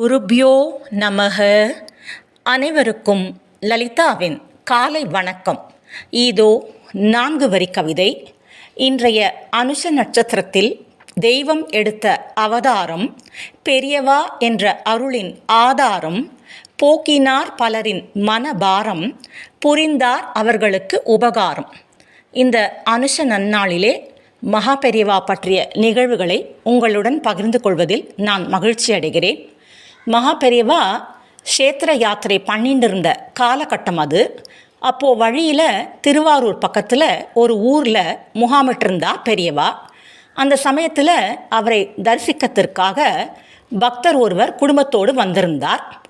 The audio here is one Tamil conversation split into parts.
குருப்யோ நமக. அனைவருக்கும் லலிதாவின் காலை வணக்கம். இதோ நான்கு வரி கவிதை. இன்றைய அனுஷ நட்சத்திரத்தில் தெய்வம் எடுத்த அவதாரம் பெரியவா என்ற அருளின் ஆதாரம் போக்கினார் பலரின் மனபாரம் புரிந்தார் அவர்களுக்கு உபகாரம். இந்த அனுஷ நன்னாளிலே மகா பெரியவா பற்றிய நிகழ்வுகளை உங்களுடன் பகிர்ந்து கொள்வதில் நான் மகிழ்ச்சி அடைகிறேன் மகா பெரியவா யாத்திரை பண்ணிட்டு இருந்த காலகட்டம் அது. அப்போது வழியில் திருவாரூர் பக்கத்தில் ஒரு ஊரில் முகாமிட்டிருந்தா பெரியவா. அந்த சமயத்தில் அவரை தரிசிக்கத்திற்காக பக்தர் ஒருவர் குடும்பத்தோடு வந்திருந்தார்.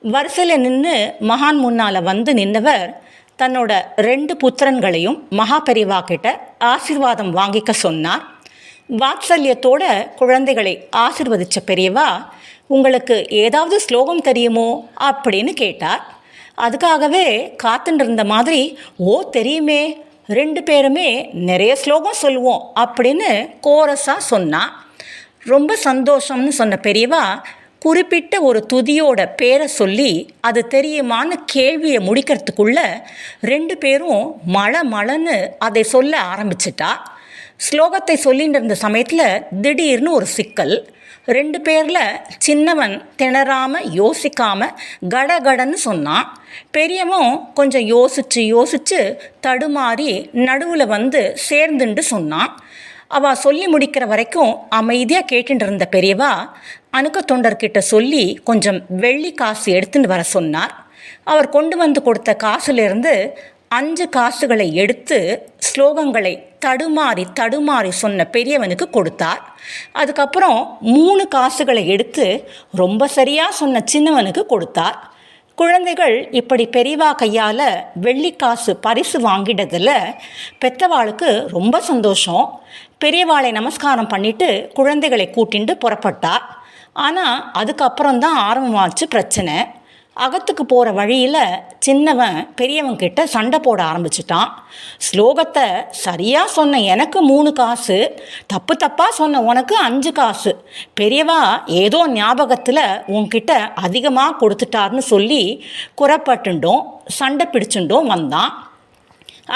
வரிசையில் நின்று மகான் முன்னால் வந்து நின்றவர் தன்னோட ரெண்டு புத்திரன்களையும் மகா பெரியவா கிட்ட ஆசீர்வாதம் வாங்கிக்க சொன்னார். வாத்சல்யத்தோட குழந்தைகளை ஆசிர்வதிச்ச பெரியவா உங்களுக்கு ஏதாவது ஸ்லோகம் தெரியுமோ அப்படின்னு கேட்டார். அதுக்காகவே காத்துட்டு இருந்த மாதிரி ஓ தெரியுமே ரெண்டு பேருமே நிறைய ஸ்லோகம் சொல்லுவோம் அப்படின்னு கோரஸாக சொன்னான் ரொம்ப சந்தோஷம்னு சொன்ன பெரியவா குறிப்பிட்ட ஒரு துதியோட பேரை சொல்லி அது தெரியுமான்னு கேள்வியை முடிக்கிறதுக்குள்ள ரெண்டு பேரும் மழை மழைன்னு அதை சொல்ல ஆரம்பிச்சிட்டா. ஸ்லோகத்தை சொல்லிட்டு இருந்த சமயத்தில் திடீர்னு ஒரு சிக்கல். ரெண்டு பேரில் சின்னவன் திணறாமல் யோசிக்காமல் கடகடன்னு சொன்னான். பெரியவன் கொஞ்சம் யோசித்து யோசித்து தடுமாறி நடுவில் வந்து சேர்ந்துண்டு சொன்னான். அவள் சொல்லி முடிக்கிற வரைக்கும் அமைதியாக கேட்டுட்டு இருந்த பெரியவா அணுக்க தொண்டர்கிட்ட சொல்லி கொஞ்சம் வெள்ளி காசு எடுத்துன்னு வர சொன்னார். அவர் கொண்டு வந்து கொடுத்த காசுலேருந்து அஞ்சு காசுகளை எடுத்து ஸ்லோகங்களை தடுமாறி தடுமாறி சொன்ன பெரியவனுக்கு கொடுத்தார். அதுக்கப்புறம் மூணு காசுகளை எடுத்து ரொம்ப சரியாக சொன்ன சின்னவனுக்கு கொடுத்தார். குழந்தைகள் இப்படி பெரியவா கையால் வெள்ளிக்காசு பரிசு வாங்கிட்டதில் பெத்தவாளுக்கு ரொம்ப சந்தோஷம். பெரியவாளை நமஸ்காரம் பண்ணிட்டு குழந்தைகளை கூட்டிண்டு புறப்பட்டார். ஆனால் அதுக்கப்புறம் தான் ஆரம்பமாச்சு பிரச்சனை. அகத்துக்கு போகிற வழியில் சின்னவன் பெரியவன் கிட்ட சண்டை போட ஆரம்பிச்சிட்டான். ஸ்லோகத்தை சரியாக சொன்ன எனக்கு மூணு காசு தப்பு தப்பாக சொன்ன உனக்கு அஞ்சு காசு. பெரியவா ஏதோ ஞாபகத்தில் உன்கிட்ட அதிகமாக கொடுத்துட்டாருன்னு சொல்லி குறப்பட்டுண்டோம் சண்டை பிடிச்சுண்டோம் வந்தான்.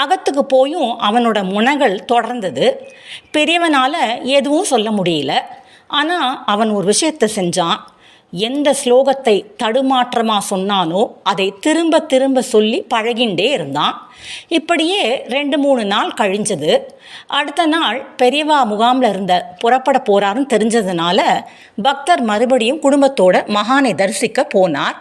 அகத்துக்கு போயும் அவனோட முனகள் தொடர்ந்தது. பெரியவனால் எதுவும் சொல்ல முடியல. ஆனால் அவன் ஒரு விஷயத்தை செஞ்சான். எந்த ஸ்லோகத்தை தடுமாற்றமாக சொன்னானோ அதை திரும்ப திரும்ப சொல்லி பழகிண்டே இருந்தான். இப்படியே ரெண்டு மூணு நாள் கழிஞ்சது. அடுத்த நாள் பெரியவா முகாமில் இருந்த புறப்பட போகிறாருன்னு தெரிஞ்சதுனால பக்தர் மறுபடியும் குடும்பத்தோட மகானை தரிசிக்க போனார்.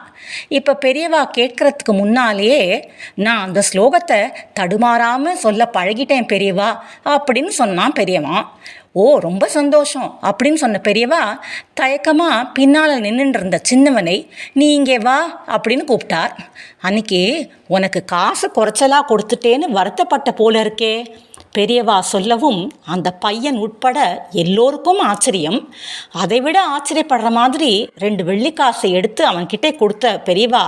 இப்போ பெரியவா கேட்குறதுக்கு முன்னாலேயே நான் அந்த ஸ்லோகத்தை தடுமாறாமல் சொல்ல பழகிட்டேன் பெரியவா அப்படின்னு சொன்னான் பெரியவான் ஓ ரொம்ப சந்தோஷம் அப்படின்னு சொன்ன பெரியவா தயக்கமாக பின்னால் நின்றுட்டு இருந்த சின்னவனை நீ இங்கே வா அப்படின்னு கூப்பிட்டார். அன்னைக்கு உனக்கு காசு குறைச்சலாக கொடுத்துட்டேன்னு வருத்தப்பட்ட போல இருக்கே பெரியவா சொல்லவும் அந்த பையன் உட்பட எல்லோருக்கும் ஆச்சரியம். அதைவிட ஆச்சரியப்படுற மாதிரி ரெண்டு வெள்ளிக்காசை எடுத்து அவன்கிட்ட கொடுத்த பெரியவா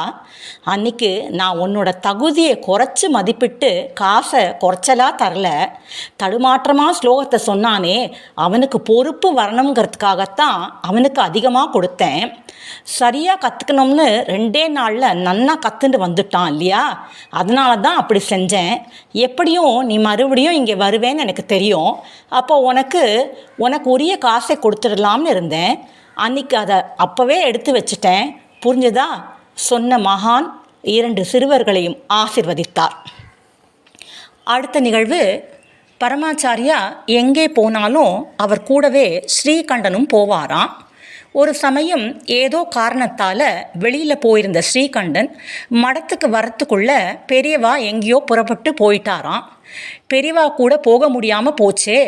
அன்னைக்கு நான் உன்னோட தகுதியை குறைச்சி மதிப்பிட்டு காசை குறைச்சலாக தரல. தடுமாற்றமாக ஸ்லோகத்தை சொன்னானே அவனுக்கு பொறுப்பு வரணுங்கிறதுக்காகத்தான் அவனுக்கு அதிகமாக கொடுத்தேன். சரியாக கற்றுக்கணும்னு ரெண்டே நாளில் நன்னா கற்றுட்டு வந்துட்டான் இல்லையா? அதனால தான் அப்படி செஞ்சேன். எப்படியும் நீ மறுபடியும் இங்கே வருவேன்னு எனக்கு தெரியும். அப்போ உனக்கு உனக்கு உரிய காசை கொடுத்துடலாம்னு இருந்தேன். அன்னைக்கு அதை அப்போவே எடுத்து வச்சுட்டேன். புரிஞ்சுதா? சொன்ன மகான் இரண்டு சிறுவர்களையும் ஆசிர்வதித்தார். அடுத்த நிகழ்வு பரமாச்சாரியா எங்கே போனாலும் அவர் கூடவே ஸ்ரீகண்டனும் போவாராம். ஒரு சமயம் ஏதோ காரணத்தால் வெளியில் போயிருந்த ஸ்ரீகண்டன் மடத்துக்கு வரத்துக்குள்ள பெரியவா எங்கேயோ புறப்பட்டு போயிட்டாராம். பெரியவா கூட போக முடியாமல் போச்சே.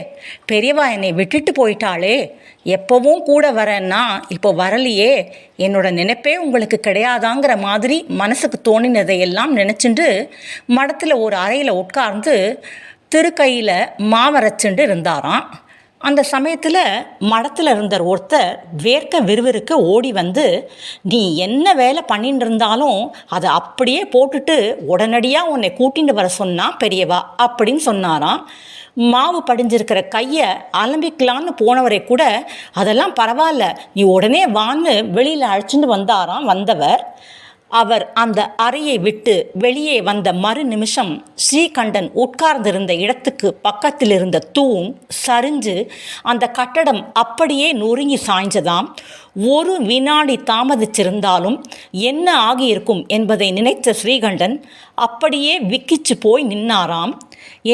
பெரியவா என்னை விட்டுட்டு போயிட்டாளே. எப்போவும் கூட வரேன்னா இப்போ வரலையே. என்னோட நினைப்பே உங்களுக்கு கிடையாதாங்கிற மாதிரி மனசுக்கு தோணினதையெல்லாம் நினச்சிட்டு மடத்தில் ஒரு அறையில் உட்கார்ந்து திருக்கையில் மாவரைச்சுண்டு இருந்தாராம். அந்த சமயத்தில் மடத்தில் இருந்த ஒருத்தர் வேர்க்க விறுவிறுக்க ஓடி வந்து நீ என்ன வேலை பண்ணிட்டு இருந்தாலும் அதை அப்படியே போட்டுட்டு உடனடியாக உன்னை கூட்டிட்டு வர சொன்னால் பெரியவா? அப்படின்னு சொன்னாராம். மாவு படிஞ்சிருக்கிற கையை அலம்பிக்கலான்னு போனவரை கூட அதெல்லாம் பரவாயில்ல நீ உடனே வான்னு வெளியில் அழைச்சிட்டு வந்தாராம் வந்தவர். அவர் அந்த அறையை விட்டு வெளியே வந்த மறு நிமிஷம் ஸ்ரீகண்டன் உட்கார்ந்திருந்த இடத்துக்கு பக்கத்தில் இருந்த தூண் சரிஞ்சு அந்த கட்டடம் அப்படியே நொறுங்கி சாய்ஞ்சதாம். ஒரு வினாடி தாமதிச்சிருந்தாலும் என்ன ஆகியிருக்கும் என்பதை நினைத்த ஸ்ரீகண்டன் அப்படியே விக்கிச்சு போய் நின்னாராம்.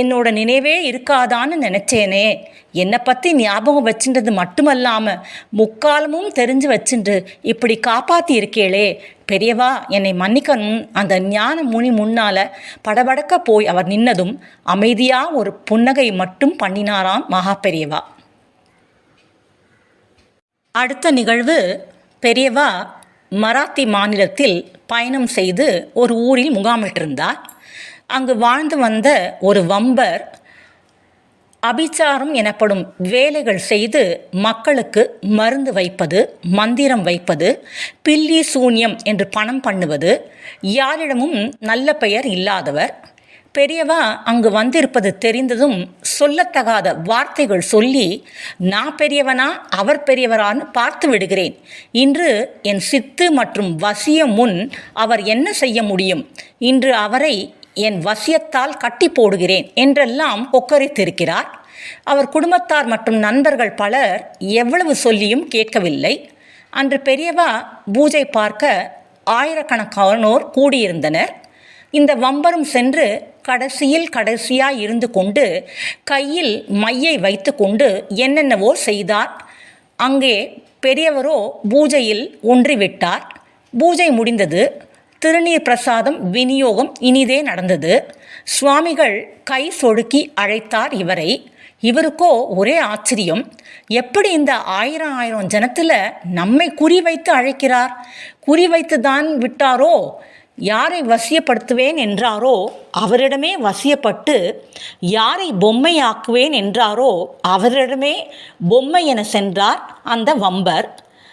என்னோட நினைவே இருக்காதான்னு நினச்சேனே. என்னை பற்றி ஞாபகம் வச்சுன்றது மட்டுமல்லாமல் முக்காலமும் தெரிஞ்சு வச்சுண்டு இப்படி காப்பாற்றி இருக்கேளே. பெரியவா என்னை மன்னிக்கணும். அந்த ஞான முனி முன்னால் படபடக்க போய் அவர் நின்னதும் அமைதியாக ஒரு புன்னகை மட்டும் பண்ணினாராம் மகா பெரியவா. அடுத்த நிகழ்வு பெரியவா மராத்தி மாநிலத்தில் பயணம் செய்து ஒரு ஊரில் முகாமிட்டிருந்தார். அங்கு வாழ்ந்து வந்த ஒரு வம்பர் அபிச்சாரம் எனப்படும் வேலைகள் செய்து மக்களுக்கு மருந்து வைப்பது மந்திரம் வைப்பது பில்லி சூன்யம் என்று பணம் பண்ணுவது யாரிடமும் நல்ல பெயர் இல்லாதவர். பெரியவா அங்கு வந்திருப்பது தெரிந்ததும் சொல்லத்தகாத வார்த்தைகள் சொல்லி நான் பெரியவனா அவர் பெரியவரான்னு பார்த்து விடுகிறேன். இன்று என் சித்து மற்றும் வசியம் முன் அவர் என்ன செய்ய முடியும்? இன்று அவரை என் வசியத்தால் கட்டி போடுகிறேன் என்றெல்லாம் கொக்கரித்திருக்கிறார் அவர் குடும்பத்தார் மற்றும் நண்பர்கள் பலர் எவ்வளவு சொல்லியும் கேட்கவில்லை. அன்று பெரியவா பூஜை பார்க்க ஆயிரக்கணக்கானோர் கூடியிருந்தனர். இந்த வம்பரும் சென்று கடைசியில் கடைசியாய் இருந்து கொண்டு கையில் மையை வைத்து கொண்டு என்னென்னவோ செய்தார். அங்கே பெரியவரோ பூஜையில் ஒன்றிவிட்டார். பூஜை முடிந்தது. திருநீர் பிரசாதம் விநியோகம் இனிதே நடந்தது. சுவாமிகள் கை சொடுக்கி அழைத்தார் இவரை. இவருக்கோ ஒரே ஆச்சரியம் எப்படி இந்த ஆயிரம் ஆயிரம் ஜனத்தில் நம்மை குறிவைத்து அழைக்கிறார்? குறிவைத்து தான் விட்டாரோ? யாரை வசியப்படுத்துவேன் என்றாரோ? அவரிடமே வசியப்பட்டு யாரை பொம்மையாக்குவேன் என்றாரோ? அவரிடமே பொம்மை என சென்றார் அந்த வம்பர்.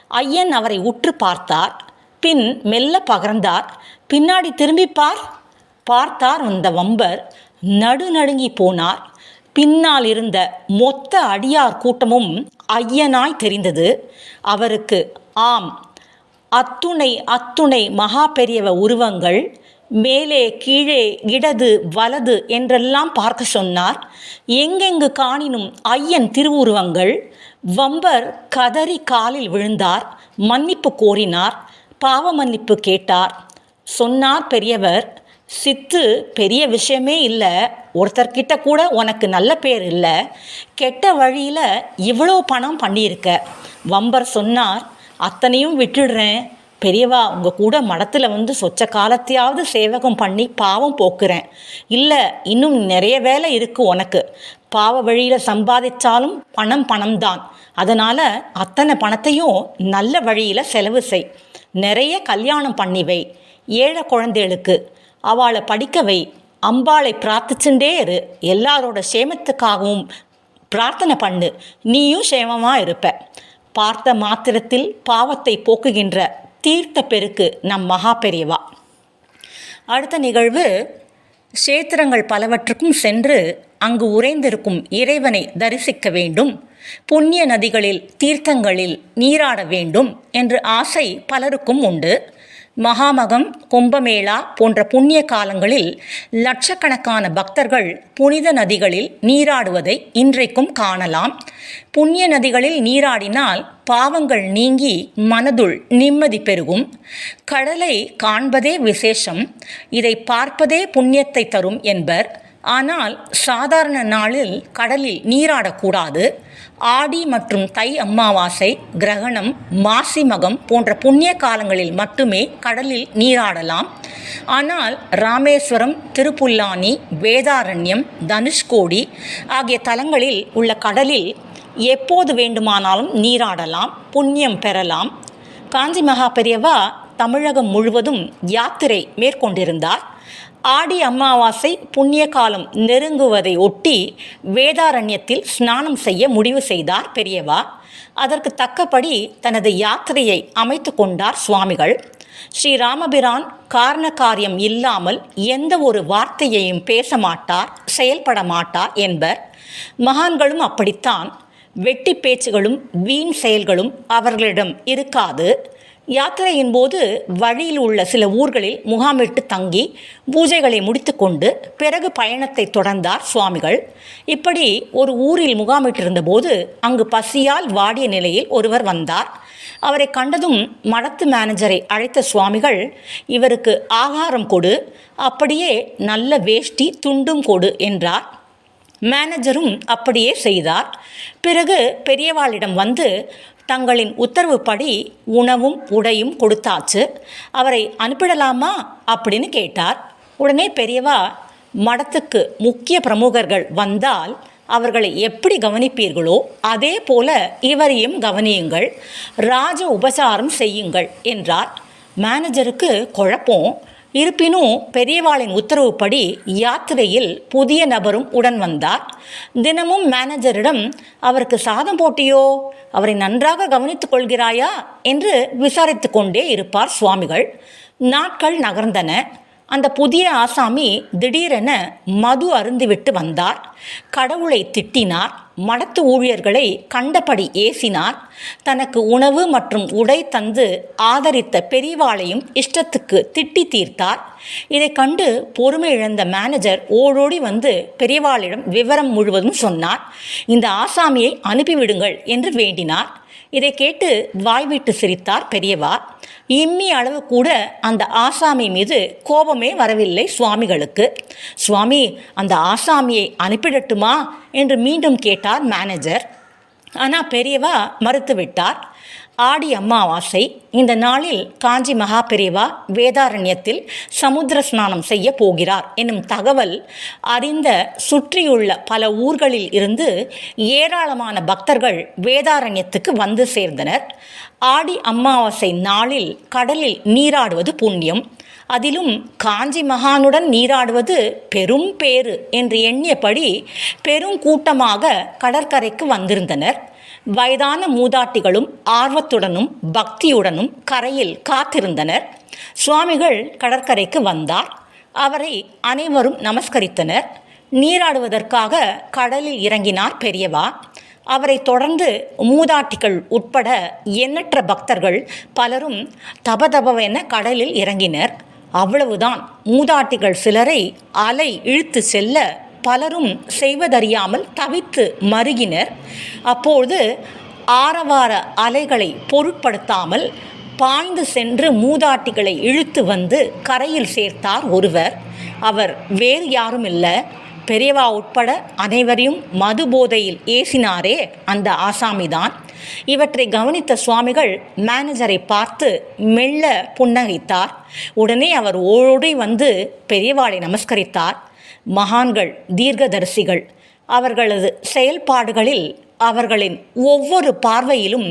ஐயன் அவரை உற்று பார்த்தார். பின் மெல்ல பகர்ந்தார். பின்னாடி திரும்பிப்பார் பார்த்தார் அந்த வம்பர். நடுநடுங்கி போனார். பின்னால் இருந்த மொத்த அடியார் கூட்டமும் ஐயனாய் தெரிந்தது. அவருக்கு ஆம் அத்துணை அத்துணை மகா பெரியவ உருவங்கள் மேலே கீழே இடது வலது என்றெல்லாம் பார்க்க சொன்னார். எங்கெங்கு காணினும் ஐயன் திருவுருவங்கள்? வம்பர் கதறி காலில் விழுந்தார். மன்னிப்பு கோரினார். பாவ மன்னிப்பு கேட்டார். சொன்னார் பெரியவர் சித்து பெரிய விஷயமே இல்லை. ஒருத்தர்கிட்ட கூட உனக்கு நல்ல பேர் இல்லை. கெட்ட வழியில் இவ்வளோ பணம் பண்ணியிருக்க. வம்பர் சொன்னார் அத்தனையும் விட்டுடுறேன். பெரியவா உங்கள் கூட மடத்தில் வந்து சொச்ச காலத்தையாவது சேவகம் பண்ணி பாவம் போக்குறேன். இல்லை இன்னும் நிறைய வேலை இருக்குது உனக்கு. பாவ வழியில் சம்பாதிச்சாலும் பணம் பணம்தான். அதனால் அத்தனை பணத்தையும் நல்ல வழியில் செலவு செய். நிறைய கல்யாணம் பண்ணி வை ஏழை குழந்தைகளுக்கு அவளை படிக்க வை அம்பாளை பிரார்த்திச்சுட்டே இரு. எல்லாரோட சேமத்துக்காகவும் பிரார்த்தனை பண்ணு. நீயும் சேமமாக இருப்ப. பார்த்த மாத்திரத்தில் பாவத்தை போக்குகின்ற தீர்த்த பெருக்கு நம் மகா பெரியவா. அடுத்த நிகழ்வு கஷேத்திரங்கள் பலவற்றுக்கும் சென்று அங்கு உறைந்திருக்கும் இறைவனை தரிசிக்க வேண்டும். புண்ணிய நதிகளில் தீர்த்தங்களில் நீராட வேண்டும் என்று ஆசை பலருக்கும் உண்டு. மகாமகம் கும்பமேளா போன்ற புண்ணிய காலங்களில் லட்சக்கணக்கான பக்தர்கள் புனித நதிகளில் நீராடுவதை இன்றைக்கும் காணலாம். புண்ணிய நதிகளில் நீராடினால் பாவங்கள் நீங்கி மனதுள் நிம்மதி பெருகும். கடலை காண்பதே விசேஷம். இதை பார்ப்பதே புண்ணியத்தை தரும் என்பர். ஆனால் சாதாரண நாளில் கடலில் நீராடக்கூடாது. ஆடி மற்றும் தை அம்மாவாசை கிரகணம் மாசி மகம் போன்ற புண்ணிய காலங்களில் மட்டுமே கடலில் நீராடலாம். ஆனால் ராமேஸ்வரம் திருப்புல்லானி வேதாரண்யம் தனுஷ்கோடி ஆகிய தலங்களில் உள்ள கடலில் எப்போது வேண்டுமானாலும் நீராடலாம் புண்ணியம் பெறலாம். காஞ்சி மகா பெரியவா தமிழகம் முழுவதும் யாத்திரை மேற்கொண்டிருந்தார். ஆடி அமாவாசை புண்ணிய காலம் நெருங்குவதை ஒட்டி வேதாரண்யத்தில் ஸ்நானம் செய்ய முடிவு செய்தார் பெரியவா. அதற்கு தக்கபடி தனது யாத்திரையை அமைத்து கொண்டார் சுவாமிகள். ஸ்ரீராமபிரான் காரண காரியம் இல்லாமல் எந்த ஒரு வார்த்தையையும் பேச மாட்டார் செயல்பட மாட்டார் என்பர். மகான்களும் அப்படித்தான். வெட்டி பேச்சுகளும் வீண் செயல்களும் அவர்களிடம் இருக்காது. யாத்திரையின் போது வழியில் உள்ள சில ஊர்களில் முகாமிட்டு தங்கி பூஜைகளை முடித்துக்கொண்டு பிறகு பயணத்தை தொடர்ந்தார் சுவாமிகள். இப்படி ஒரு ஊரில் முகாமிட்டிருந்த போது அங்கு பசியால் வாடிய நிலையில் ஒருவர் வந்தார். அவரை கண்டதும் மடத்து மேனேஜரை அழைத்த சுவாமிகள் இவருக்கு ஆகாரம் கொடு அப்படியே நல்ல வேஷ்டி துண்டும் கொடு என்றார். மேனேஜரும் அப்படியே செய்தார். பிறகு பெரியவாளிடம் வந்து தங்களின் உத்தரவுப்படி உணவும் உடையும் கொடுத்தாச்சு. அவரை அனுப்பிடலாமா அப்படின்னு கேட்டார். உடனே பெரியவா மடத்துக்கு முக்கிய பிரமுகர்கள் வந்தால் அவர்களை எப்படி கவனிப்பீர்களோ அதே போல இவரையும் கவனியுங்கள். ராஜ உபசாரம் செய்யுங்கள் என்றார். மேனேஜருக்கு குழப்பம். இருப்பினும் பெரியவாளின் உத்தரவுப்படி யாத்திரையில் புதிய நபரும் உடன் வந்தார். தினமும் மேனேஜரிடம் அவருக்கு சாதம் போட்டியோ? அவரை நன்றாக கவனித்துக் கொள்கிறாயா? என்று விசாரித்து கொண்டே இருப்பார் சுவாமிகள். நாட்கள் நகர்ந்தன. அந்த புதிய ஆசாமி திடீரென மது அருந்துவிட்டு வந்தார். கடவுளை திட்டினார். மடத்து ஊழியர்களை கண்டபடி ஏசினார். தனக்கு உணவு மற்றும் உடை தந்து ஆதரித்த பெரியவாளையும் இஷ்டத்துக்கு திட்டி தீர்த்தார். இதை கண்டு பொறுமை இழந்த மேனேஜர் ஓடோடி வந்து பெரியவாளிடம் விவரம் முழுவதும் சொன்னார். இந்த ஆசாமியை அனுப்பிவிடுங்கள் என்று வேண்டினார். இதை கேட்டு வாய்விட்டு சிரித்தார் பெரியவா. இம்மி அளவு கூட அந்த ஆசாமி மீது கோபமே வரவில்லை சுவாமிகளுக்கு. சுவாமி அந்த ஆசாமியை அனுப்பிடட்டுமா? என்று மீண்டும் கேட்டார் மேனேஜர் ஆனால் பெரியவா மறுத்துவிட்டார். ஆடி அமாவாசை இந்த நாளில் காஞ்சி மகாபெரிவா வேதாரண்யத்தில் சமுத்திர ஸ்நானம் செய்ய போகிறார் என்னும் தகவல் அறிந்த சுற்றியுள்ள பல ஊர்களில் இருந்து ஏராளமான பக்தர்கள் வேதாரண்யத்துக்கு வந்து சேர்ந்தனர். ஆடி அமாவாசை நாளில் கடலில் நீராடுவது புண்ணியம். அதிலும் காஞ்சி மகானுடன் நீராடுவது பெரும் பேறு என்று எண்ணியபடி பெரும் கூட்டமாக கடற்கரைக்கு வந்திருந்தனர். வயதான மூதாட்டிகளும் ஆர்வத்துடனும் பக்தியுடனும் கரையில் காத்திருந்தனர். சுவாமிகள் கடற்கரைக்கு வந்தார். அவரை அனைவரும் நமஸ்கரித்தனர். நீராடுவதற்காக கடலில் இறங்கினார் பெரியவா. அவரை தொடர்ந்து மூதாட்டிகள் உட்பட எண்ணற்ற பக்தர்கள் பலரும் தபதபவென கடலில் இறங்கினர். அவ்வளவுதான். மூதாட்டிகள் சிலரை அலை இழுத்து செல்ல பலரும் செய்வதறியாமல் தவித்து மருகினர். அப்போது ஆரவார அலைகளை பொருட்படுத்தாமல் பாய்ந்து சென்று மூதாட்டிகளை இழுத்து வந்து கரையில் சேர்த்தார் ஒருவர். அவர் வேறு யாரும் இல்லை. பெரியவா உட்பட அனைவரையும் மது போதையில் ஏசினாரே அந்த ஆசாமிதான் இவற்றை கவனித்த சுவாமிகள் மேனேஜரை பார்த்து மெல்ல புன்னகைத்தார். உடனே அவர் ஓடி வந்து பெரியவாளை நமஸ்கரித்தார். மகான்கள் தீர்க்கதரிசிகள் அவர்களது செயல்பாடுகளில் அவர்களின் ஒவ்வொரு பார்வையிலும்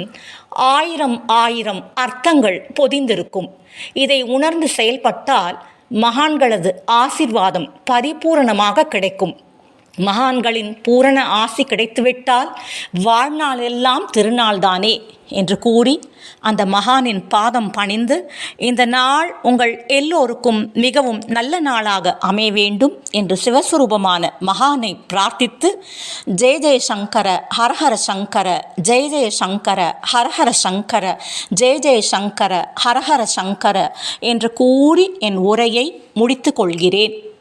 ஆயிரம் ஆயிரம் அர்த்தங்கள் பொதிந்திருக்கும். இதை உணர்ந்து செயல்பட்டால் மகான்களது ஆசிர்வாதம் பரிபூரணமாக கிடைக்கும். மகான்களின் பூரண ஆசி கிடைத்துவிட்டால் வாழ்நாளெல்லாம் திருநாள்தானே என்று கூறி அந்த மகானின் பாதம் பணிந்து இந்த நாள் உங்கள் எல்லோருக்கும் மிகவும் நல்ல நாளாக அமைய வேண்டும் என்று சிவஸ்வரூபமான மகானை பிரார்த்தித்து ஜெய ஜெய சங்கர ஹரஹர சங்கர ஜெய ஜெய சங்கர ஹரஹர சங்கர ஜெய ஜெய சங்கர ஹரஹர சங்கர என்று கூறி என் உரையை முடித்து கொள்கிறேன்.